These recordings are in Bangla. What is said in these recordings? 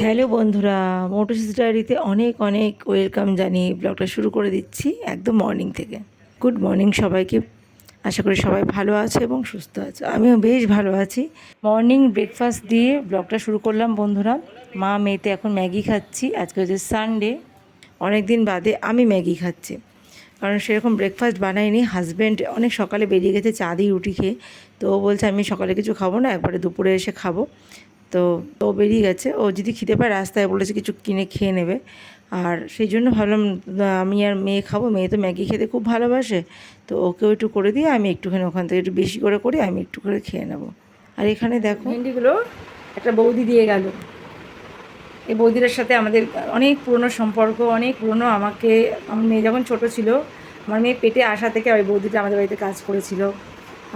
হ্যালো বন্ধুরা মোটরসিস ডায়েরিতে অনেক অনেক ওয়েলকাম জানিয়ে ব্লগটা শুরু করে দিচ্ছি একদম মর্নিং থেকে। গুড মর্নিং সবাইকে। আশা করি সবাই ভালো আছে এবং সুস্থ আছে। আমিও বেশ ভালো আছি। মর্নিং ব্রেকফাস্ট দিয়ে ব্লগটা শুরু করলাম বন্ধুরা। মা মেয়েতে এখন ম্যাগি খাচ্ছি। আজকে হচ্ছে সানডে অনেক দিন বাদে আমি ম্যাগি খাচ্ছি। কারণ সেরকম ব্রেকফাস্ট বানাইনি হাজব্যান্ড অনেক সকালে বেরিয়ে গেছে, চা দিয়ে রুটি খেয়ে। তো ও বলছে, আমি সকালে কিছু খাব না একবারে দুপুরে এসে খাব। তো ও বেরিয়ে গেছে। ও যদি খিদে পায়, রাস্তায় বলেছে কিছু কিনে খেয়ে নেবে। আর সেই জন্য ভাবলাম আমি আর মেয়ে খাব। মেয়ে তো ম্যাগি খেতে খুব ভালোবাসে। তো ওকেও একটু করে দিয়ে আমি একটুখানি ওখান থেকে একটু বেশি করে করি আমি একটু করে খেয়ে নেব। আর এখানে দেখো, ভেন্ডিগুলো একটা বৌদি দিয়ে গেল। এই বৌদিটার সাথে আমাদের অনেক পুরনো সম্পর্ক, অনেক পুরনো আমাকে, আমার মেয়ে যখন ছোট ছিল, আমার মেয়ে পেটে আসা থেকে ওই বৌদিটা আমাদের বাড়িতে কাজ করেছিল।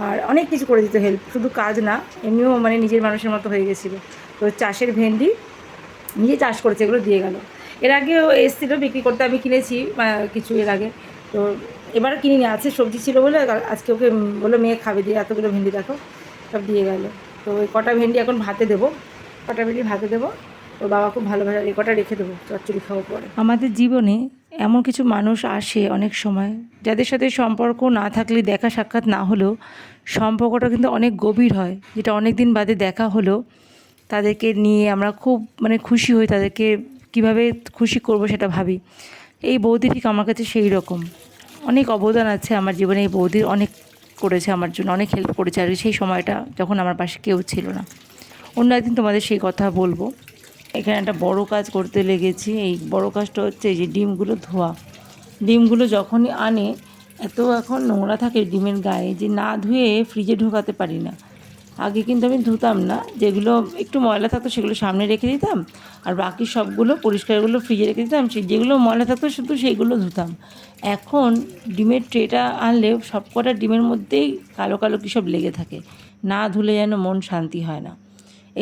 আর অনেক কিছু করে দিত হেল্প শুধু কাজ না, এমনিও মানে নিজের মানুষের মতো হয়ে গেছিল। তো চাষের ভেন্ডি নিজে চাষ করেছে, এগুলো দিয়ে গেল। এর আগেও এসেছিল, বিক্রি করতে আমি কিনেছি কিছু এর আগে। তো এবার কিনিনি, আছে সবজি ছিল বলে আজকে ওকে বলল, মেয়ে খাবে, দিয়ে এতগুলো ভেন্ডি দেখো সব দিয়ে গেল। তো ওই কটা ভেন্ডি এখন ভাতে দেবো, কটা ভেন্ডি ভাতে দেবো। ওর বাবা খুব ভালো ভালো কটা রেখে দেবো, চচ্চড়ি খাওয়ার পরে। আমাদের জীবনে এমন কিছু মানুষ আসে অনেক সময়, যাদের সাথে সম্পর্ক না থাকলে দেখা সাক্ষাৎ না হলেও সম্পর্কটা কিন্তু অনেক গভীর হয়, যেটা অনেক দিন বাদে দেখা হলো। তাদেরকে নিয়ে আমরা খুব মানে খুশি হই, তাদেরকে কীভাবে খুশি করব সেটা ভাবি। এই বৌদি ঠিক আমার কাছে সেই রকম। অনেক অবদান আছে আমার জীবনে, এই বৌদির অনেক করেছে আমার জন্য, অনেক হেল্প করেছে, আর সেই সময়টা যখন আমার পাশে কেউ ছিল না। অন্য একদিন তোমাদের সেই কথা বলব। এখানে একটা বড় কাজ করতে লেগেছি। এই বড় কাজটা হচ্ছে যে ডিমগুলো ধোয়া। ডিমগুলো যখনই আনে, এত এখন নোংরা থাকে ডিমের গায়ে যে না ধুয়ে ফ্রিজে ঢোকাতে পারি না। আগে কিন্তু আমি ধুতাম না, যেগুলো একটু ময়লা থাকতো সেগুলো সামনে রেখে দিতাম, আর বাকি সবগুলো পরিষ্কারগুলো ফ্রিজে রেখে দিতাম, সে যেগুলো ময়লা থাকতো শুধু সেইগুলো ধুতাম। এখন ডিমের ট্রেটা আনলে সব কটা ডিমের মধ্যেই কালো কালো কী সব লেগে থাকে। না ধুলে যেন মন শান্তি হয় না।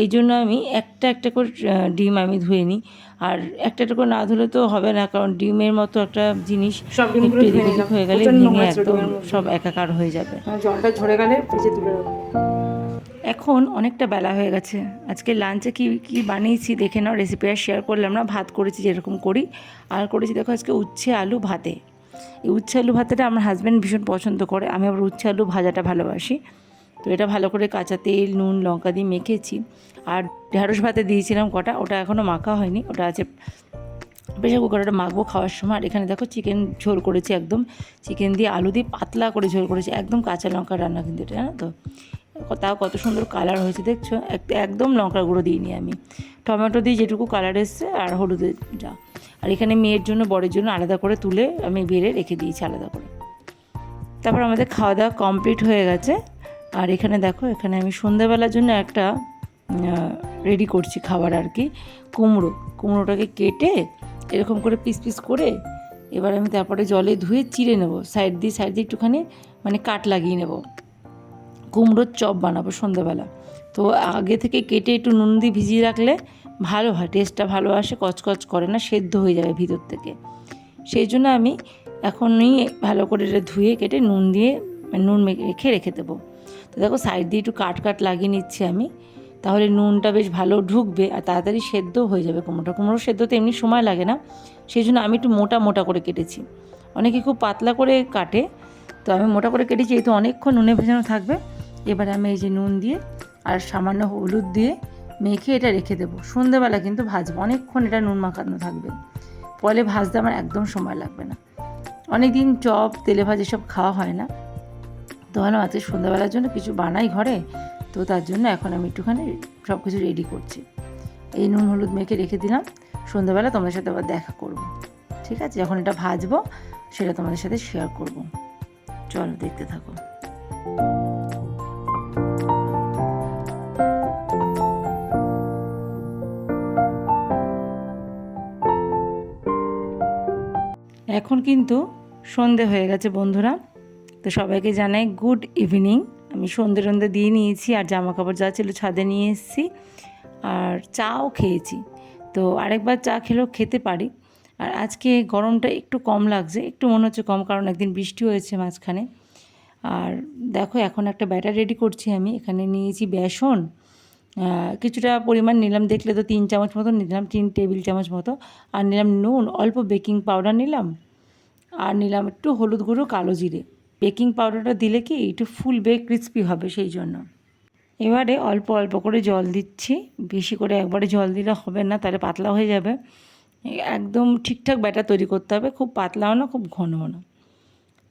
এই জন্য আমি একটা একটা করে ডিম আমি ধুয়ে নিই। আর একটা একটা করে না ধুলে তো হবে না কারণ ডিমের মতো একটা জিনিস সব একটু এদিক ওদিক হয়ে গেলে ভেঙে একদম সব একাকার হয়ে যাবে। জলটা ঝরে গেলে ফ্রিজে তুলে রাখব এখন অনেকটা বেলা হয়ে গেছে। আজকে লাঞ্চে কি কি বানিয়েছি দেখে নাও রেসিপিটা শেয়ার করলাম না ভাত করেছি যেরকম করি। আর করেছি দেখো আজকে উচ্ছে আলু ভাতে। এই উচ্ছে আলু ভাতেটা আমার হাজব্যান্ড ভীষণ পছন্দ করে আমি আবার উচ্ছে আলু ভাজাটা ভালোবাসি। তো এটা ভালো করে কাঁচা তেল, নুন, লঙ্কা দিয়ে মেখেছি। আর ঢেঁড়স ভাতে দিয়েছিলাম কটা, ওটা এখনও মাখা হয়নি, ওটা আছে প্রেশার কুকারটা মাখবো খাওয়ার সময়। আর এখানে দেখো চিকেন ঝোল করেছি একদম। চিকেন দিয়ে আলু দিয়ে পাতলা করে ঝোল করেছি, একদম কাঁচা লঙ্কা রান্না কিন্তু এটা, জানো তো? তাও কত সুন্দর কালার হয়েছে, দেখছ? এক- একদম লঙ্কার গুঁড়ো দিইনি আমি। টমেটো দিয়ে যেটুকু কালার এসছে আর হলুদের যা আর এখানে মেয়ের জন্য, বরের জন্য আলাদা করে তুলে আমি বেড়ে রেখে দিয়েছি আলাদা করে। তারপর আমাদের খাওয়া দাওয়া কমপ্লিট হয়ে গেছে। আর এখানে দেখো, এখানে আমি সন্ধ্যাবেলার জন্য একটা রেডি করছি খাবার আর কি, কুমড়ো। কুমড়োটাকে কেটে এরকম করে পিস পিস করে এবার আমি তারপরে জলে ধুয়ে চিড়ে নেব। সাইড দিয়ে সাইড দিয়ে একটুখানি মানে কাট লাগিয়ে নেব। কুমড়োর চপ বানাবো সন্ধ্যাবেলা। তো আগে থেকে কেটে একটু নুন দিয়ে ভিজিয়ে রাখলে ভালো হয় টেস্টটা ভালো আসে, কচকচ করে না, সেদ্ধ হয়ে যাবে ভিতর থেকে। সেই জন্য আমি এখনই ভালো করে ধুয়ে কেটে নুন দিয়ে নুন মেখে রেখে রেখে দেবো। তো দেখো সাইড দিয়ে একটু কাট কাট লাগিয়ে নিচ্ছি আমি। তাহলে নুনটা বেশ ভালো ঢুকবে আর তাড়াতাড়ি সেদ্ধ হয়ে যাবে কুমড়োটা। কুমড়ো সেদ্ধতে এমনি সময় লাগে না, সেই জন্য আমি একটু মোটা মোটা করে কেটেছি। অনেকে খুব পাতলা করে কাটে, তো আমি মোটা করে কেটেছি, এই তো অনেকক্ষণ নুনে ভেজানো থাকবে। এবারে আমি এই যে নুন দিয়ে আর সামান্য হলুদ দিয়ে মেখে এটা রেখে দেবো। সন্ধেবেলা কিন্তু ভাজবো, অনেকক্ষণ এটা নুন মাখানো থাকবে। ফলে ভাজতে আমার একদম সময় লাগবে না। অনেক দিন চপ, তেলে ভাজ এসব খাওয়া হয় না। তো ভাবলাম আজকে সন্ধ্যাবেলার জন্য কিছু বানাই ঘরে, তো তার জন্য এখন আমি একটুখানি সব কিছু রেডি করছি। এই নুন হলুদ মেখে রেখে দিলাম। সন্ধ্যাবেলা তোমাদের সাথে আবার দেখা করব। ঠিক আছে? যখন এটা ভাজবো, সেটা তোমাদের সাথে শেয়ার করব। চলো, দেখতে থাকো। এখন কিন্তু সন্ধে হয়ে গেছে বন্ধুরা। তো সবাইকে জানাই গুড ইভিনিং। আমি সন্ধে টন্ধে দিয়ে নিয়েছি, আর জামা কাপড় যা ছিল ছাদে নিয়ে এসেছি, আর চাও খেয়েছি। তো আরেকবার চা খেলেও খেতে পারি। আর আজকে গরমটা একটু কম লাগছে, একটু মনে হচ্ছে কম, কারণ একদিন বৃষ্টি হয়েছে মাঝখানে। আর দেখো, এখন একটা ব্যাটার রেডি করছি আমি, এখানে নিয়েছি বেসন কিছুটা পরিমাণ নিলাম, দেখলে তো তিন চামচ মতো নিলাম, তিন টেবিল চামচ মতো। আর নিলাম নুন, অল্প বেকিং পাউডার নিলাম, আর নিলাম একটু হলুদ গুঁড়ো, কালো জিরে। বেকিং পাউডারটা দিলে কি একটু ফুলবে, ক্রিস্পি হবে সেই জন্য। এবারে অল্প অল্প করে জল দিচ্ছি। বেশি করে একবারে জল দিলে হবে না, তাহলে পাতলা হয়ে যাবে। একদম ঠিকঠাক ব্যাটার তৈরি করতে হবে, খুব পাতলাও না, খুব ঘনও না।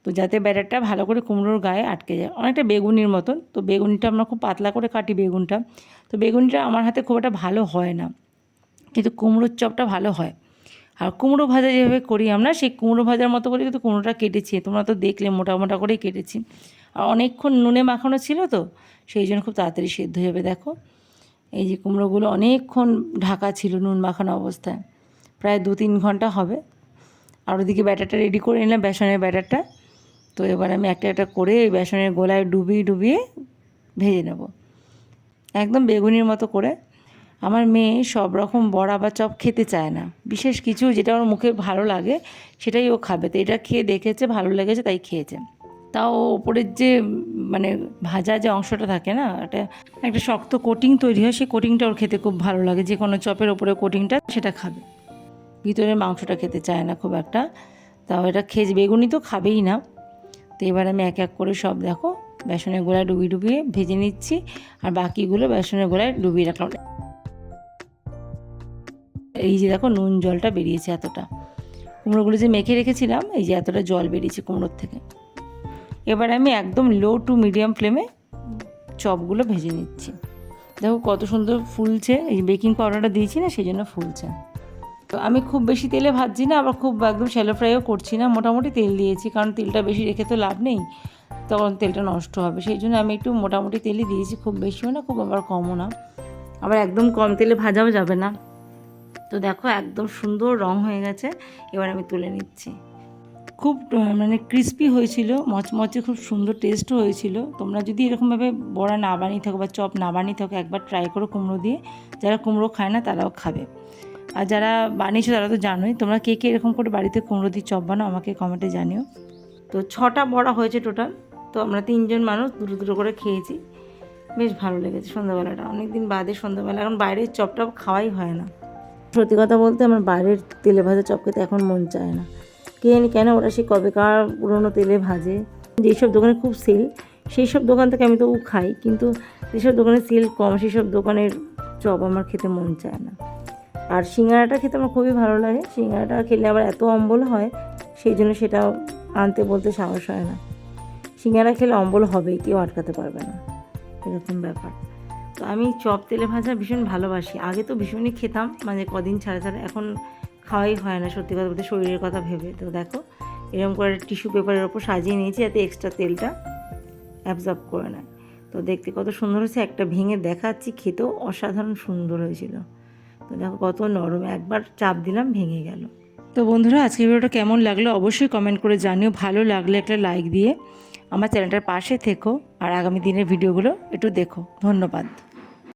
তো যাতে ব্যাটারটা ভালো করে কুমড়োর গায়ে আটকে যায়। অনেকটা বেগুনির মতন, তো বেগুনিটা আমরা খুব পাতলা করে কাটি বেগুনটা। তো বেগুনটা আমার হাতে খুব একটা ভালো হয় না। কিন্তু কুমড়োর চপটা ভালো হয়। আর কুমড়ো ভাজা যেভাবে করি আমরা, সেই কুমড়ো ভাজার মতো করে কিন্তু কুমড়োটা কেটেছি। তোমরা তো দেখলে মোটা মোটা করেই কেটেছি। আর অনেকক্ষণ নুনে মাখানো ছিল তো, সেই জন্য খুব তাড়াতাড়ি সেদ্ধ হয়ে যাবে, দেখো। এই যে কুমড়োগুলো অনেকক্ষণ ঢাকা ছিল নুন মাখানো অবস্থায়। প্রায় দু তিন ঘণ্টা হবে। আর ওদিকে ব্যাটারটা রেডি করে নিলাম, বেসনের ব্যাটারটা। তো এবার আমি একটা একটা করে এই বেসনের গোলায় ডুবিয়ে ডুবিয়ে ভেজে নেব। একদম বেগুনির মতো করে। আমার মেয়ে সব রকম বড়া বা চপ খেতে চায় না। বিশেষ কিছু যেটা ওর মুখে ভালো লাগে, সেটাই ও খাবে। তো এটা খেয়ে দেখেছে, ভালো লেগেছে, তাই খেয়েছে। তাও ওপরের যে মানে ভাজা যে অংশটা থাকে না এটা একটা শক্ত কোটিং তৈরি হয়, সেই কোটিংটা ওর খেতে খুব ভালো লাগে। যে কোনো চপের ওপরে কোটিংটা সেটা খাবে। ভিতরের মাংসটা খেতে চায় না খুব একটা। তাও এটা খেয়ে বেগুনি তো খাবেই না। তো এবার আমি এক এক করে সব দেখো, বেসনের গোলায় ডুবিয়ে ডুবিয়ে ভেজে নিচ্ছি, আর বাকিগুলো বেসনের গোলায় ডুবিয়ে রাখলাম। এই যে দেখো নুন জলটা বেরিয়েছে এতটা। কুমড়োগুলো যে মেখে রেখেছিলাম, এই যে এতটা জল বেরিয়েছে কুমড়োর থেকে। এবার আমি একদম লো টু মিডিয়াম ফ্লেমে চপগুলো ভেজে নিচ্ছি। দেখো কত সুন্দর ফুলছে, এই বেকিং পাউডারটা দিয়েছি না, সেই জন্য ফুলছে। তো আমি খুব বেশি তেলে ভাজছি না, আবার খুব একদম শ্যালো ফ্রাইও করছি না, মোটামুটি তেল দিয়েছি, কারণ তেলটা বেশি রেখে তো লাভ নেই। তখন তেলটা নষ্ট হবে, সেই জন্য আমি একটু মোটামুটি তেলই দিয়েছি, খুব বেশিও না, খুব আবার কমও না। আবার একদম কম তেলে ভাজাও যাবে না। তো দেখো একদম সুন্দর রং হয়ে গেছে, এবার আমি তুলে নিচ্ছি। খুব মানে ক্রিস্পি হয়েছিল, মচমচে খুব সুন্দর টেস্টও হয়েছিল। তোমরা যদি এরকমভাবে বড়া না বানিয়ে থাকো বা চপ না বানিয়ে থাকো, একবার ট্রাই করো কুমড়ো দিয়ে। যারা কুমড়ো খায় না, তারাও খাবে। আর যারা বানিয়েছো, তারা তো জানোই, তোমরা কে কে এরকম করে বাড়িতে কুমড়ো দিয়ে চপ বানাও, আমাকে কমেন্টে জানিও। তো ছটা বড়া হয়েছে টোটাল তো আমরা তিনজন মানুষ দুটো দুটো করে খেয়েছি। বেশ ভালো লেগেছে সন্ধ্যাবেলাটা অনেক দিন বাদে সন্ধ্যাবেলা এখন বাইরের চপটা খাওয়াই হয় না। সত্যি কথা বলতে আমার বাইরের তেলে ভাজা চপ খেতে এখন মন চায় না। কে জানি কেন ওরা সেই কবেকার পুরোনো তেলে ভাজে। যেসব দোকানে খুব সেল সেই সব দোকান থেকে আমি তবু খাই, কিন্তু যেসব দোকানে সেল কম সেই সব দোকানের চপ আমার খেতে মন চায় না। আর সিঙ্গারাটা খেতে আমার খুবই ভালো লাগে। সিঙ্গারাটা খেলে আবার এত অম্বল হয়, সেই জন্য সেটা আনতে বলতে সাহস হয় না। সিঙ্গারা খেলে অম্বল হবেই, কেউ আটকাতে পারবে না। এরকম ব্যাপার। তো আমি চপ তেলে ভাজা ভীষণ ভালোবাসি। আগে তো ভীষণই খেতাম মানে কদিন ছাড়া ছাড়া, এখন খাওয়াই হয় না সত্যি কথা বলতে, শরীরের কথা ভেবে। তো দেখো, এরকম করে টিস্যু পেপারের ওপর সাজিয়ে নিয়েছি যাতে এক্সট্রা তেলটা অ্যাবজর্ব করে নেয়। তো দেখতে কত সুন্দর হয়েছে, একটা ভেঙে দেখাচ্ছি, খেতেও অসাধারণ সুন্দর হয়েছিল। তো দেখো কত নরম, একবার চাপ দিলাম, ভেঙে গেল। তো বন্ধুরা আজকে ভিডিওটা কেমন লাগল অবশ্যই কমেন্ট করে জানিও। ভালো লাগলে একটা লাইক দিয়ে আমার চ্যানেলটার পাশে থেকো আর আগামী দিনের ভিডিওগুলো একটু দেখো। ধন্যবাদ।